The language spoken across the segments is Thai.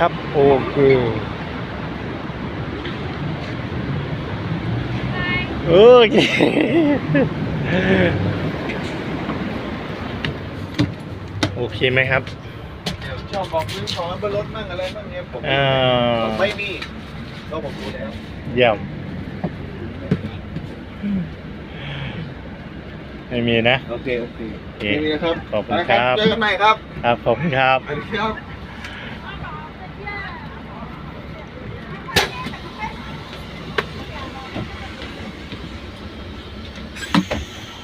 ครับ โอเค โอเค โอเคไหมครับ ชอบบอกซื้อของบนรถมั่งอะไรมั่งเนี่ยผมอ่าผมไม่มีก็ผมรู้แล้วเยี่ยมไม่มีนะ โอเค โอเคโอเคนี่นะครับขอบคุณครับไปเจอกันใหม่ครับ ครับ ขอบคุณครับ สวัสดีครับ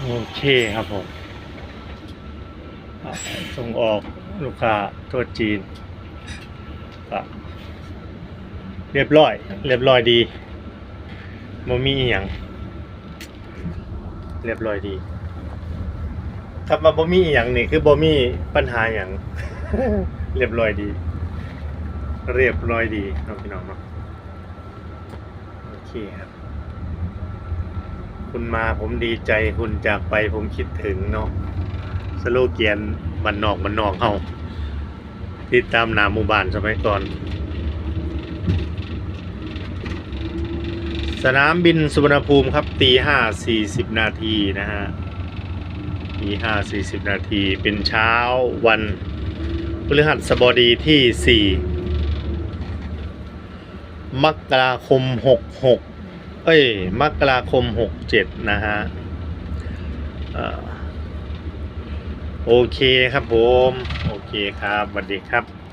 โอเคครับผมส่งออกลูกค้าตัวจีนเรียบร้อย เรียบร้อยดีบ่มีอหย่างเรียบร้อยดีคำว่าบ่มีอหย่างนี่คือบ่มีปัญหาอย่างเรียบร้อยดี เรียบร้อยดีน้องพี่น้องเนาะโอเคครับ คุณมาผมดีใจคุณจากไปผมคิดถึงเนาะสโลเกียนบันนอกบันนอกเฮาติดตามนาหมู่บ้านสมัยก่อน สนามบินสุวรรณภูมิครับตีห้าสี่สิบนาทีนะฮะตีห้าสี่สิบนาทีเป็นเช้าวันพฤหัสบดีที่สี่มกราคมหกหก เอ้ย มกราคมหกเจ็ดนะฮะอ่อโอเคครับผม โอเคครับสวัสดีครับ